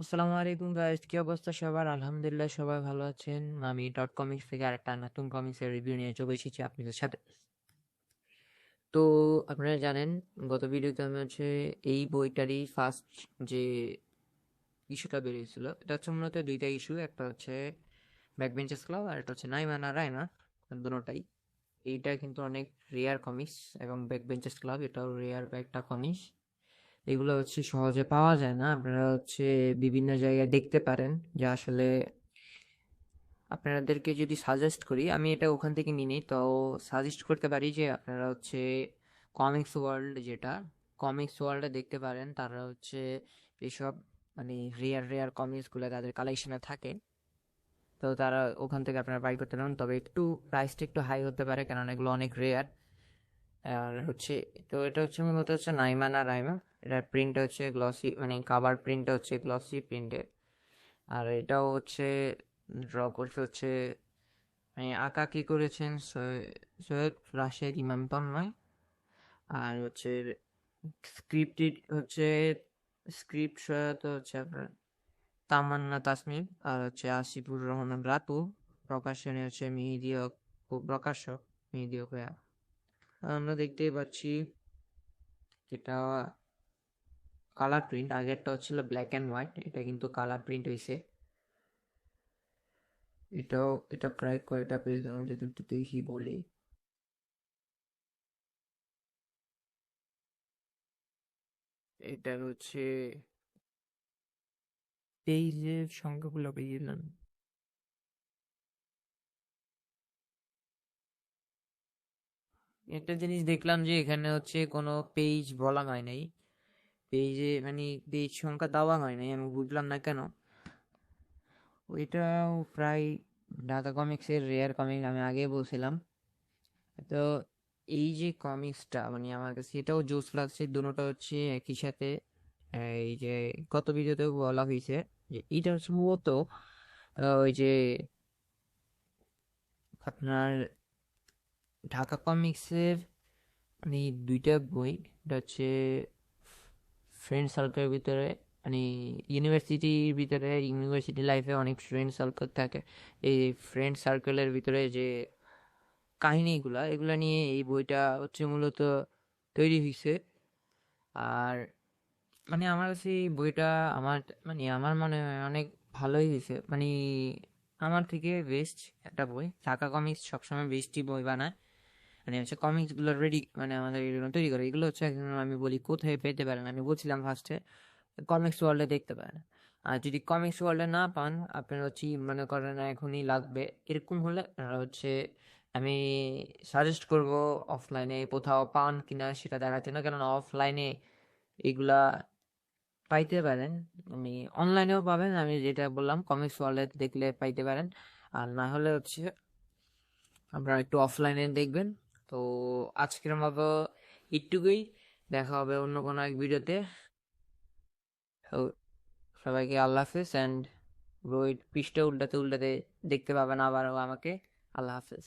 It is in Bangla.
আসসালামু আলাইকুম গাইস কি অবস্থা সবার? আলহামদুলিল্লাহ সবাই ভালো আছেন। আমি ডট কমিক্স থেকে আরেকটা নতুন কমিক্সের রিভিউ নিয়ে চলে এসেছি আপনাদের সাথে। তো আপনারা জানেন, গত ভিডিওতে আমি হচ্ছে এই বইটারই ফার্স্ট যে ইস্যুটা বেরিয়েছিল, এটা হচ্ছে মূলত দুইটা ইস্যু একটা হচ্ছে ব্যাক বেঞ্চেস ক্লাব আর একটা হচ্ছে নাইমানা রায়না দুটোটাই। এইটা কিন্তু অনেক রেয়ার কমিক্স এবং ব্যাক বেঞ্চেস ক্লাব এটাও রেয়ার একটা কমিক্স এগুলো হচ্ছে সহজে পাওয়া যায় না। আপনারা হচ্ছে বিভিন্ন জায়গায় দেখতে পারেন যে আসলে আপনাদেরকে যদি সাজেস্ট করি আমি এটা ওখান থেকে নিই নি, তো সাজেস্ট করতে পারি যে আপনারা হচ্ছে কমিক্স ওয়ার্ল্ড যেটা কমিক্স ওয়ার্ল্ডে দেখতে পারেন। তারা হচ্ছে এসব মানে রেয়ার রেয়ার কমিক্সগুলো তাদের কালেকশনে থাকে। তো তারা ওখান থেকে আপনারা বাই করতে পারেন। তবে একটু প্রাইসটা একটু হাই হতে পারে কারণ এগুলো অনেক রেয়ার আর হচ্ছে তো এটা হচ্ছে মূলত হচ্ছে নাইমা না রাইমা। এটার প্রিন্ট হচ্ছে গ্লসি মানে কাভার প্রিন্ট হচ্ছে গ্লসি প্রিন্টের আর এটাও হচ্ছে ড্র করছে হচ্ছে মানে আঁকা কি করেছেন? সৈয়দ রাশেদ ইমাম তন্ময় আর হচ্ছে স্ক্রিপ্টেড হচ্ছে স্ক্রিপ্ট সৈয়দ হচ্ছে আপনার তামান্না তাসমিম আর হচ্ছে আসিফুর রহমান রাতু। প্রকাশনে হচ্ছে মিহিদীয় প্রকাশক মিহিদীয় কয়া আমরা দেখতেই পাচ্ছি, যেটা কালার প্রিন্ট আগেরটা হচ্ছিল ব্ল্যাক অ্যান্ড হোয়াইট এটা কিন্তু কালার প্রিন্ট হয়েছে এটাও, এটা প্রায় কয়টা পেজ আমি যদি একটু দেখি বলি। এটা হচ্ছে পেজের সংখ্যাগুলো পেয়ে গেলাম একটা জিনিস দেখলাম যে এখানে হচ্ছে কোনো পেজ বলা হয় নাই। পেজে মানে পেজ সংখ্যা দেওয়া হয় নাই, আমি বুঝলাম না কেন। ওইটাও প্রায় ঢাকা কমিক্সের রেয়ার কমিক আমি আগে বলছিলাম। তো এই যে কমিক্সটা মানে আমার কাছে এটাও জোস লাগছে, দুটোটা হচ্ছে একই সাথে, এই যে গত ভিডিওতেও বলা হয়েছে যে এটা মূলত ওই যে আপনার ঢাকা কমিক্সের মানে দুইটা বই, এটা হচ্ছে ফ্রেন্ড সার্কেলের ভিতরে মানে ইউনিভার্সিটির ভিতরে ইউনিভার্সিটি লাইফে অনেক ফ্রেন্ড সার্কেল থাকে। এই ফ্রেন্ড সার্কেলের ভিতরে যে কাহিনীগুলা, এগুলা নিয়ে এই বইটা হচ্ছে মূলত তৈরি হয়েছে আর মানে আমার কাছে এই বইটা আমার মানে আমার মনে হয় অনেক ভালোই হয়েছে মানে আমার থেকে বেস্ট একটা বই। ঢাকা কমিক্স সবসময় বেস্টই বই বানায়। মানে হচ্ছে কমিক্সগুলো রেডি মানে আমাদের তৈরি করে। এগুলো হচ্ছে আমি বলি কোথায় পেতে পারেন? আমি বলছিলাম ফার্স্টে কমিক্স ওয়ার্ল্ডে দেখতে পারেন। আর যদি কমিক্স ওয়ার্ল্ডে না পান, আপনার হচ্ছে মনে করেন এখনই লাগবে। এরকম হলে হচ্ছে আমি সাজেস্ট করব অফলাইনে কোথাও পান কিনা সেটা দেখাতে। না, কেননা অফলাইনে এগুলা পাইতে পারেন। আমি অনলাইনেও পাবেন। আমি যেটা বললাম কমিক্স ওয়ার্ল্ডে দেখলে পাইতে পারেন। আর না হলে হচ্ছে আপনারা একটু অফলাইনে দেখবেন। তো আজকের মতো একটুকুই দেখা হবে অন্য কোনো এক ভিডিওতে। সবাইকে আল্লাহ হাফেজ অ্যান্ড রোহিত পৃষ্ঠা উল্টাতে উল্টাতে দেখতে পাবেন আবারও আমাকে। আল্লাহ হাফেজ।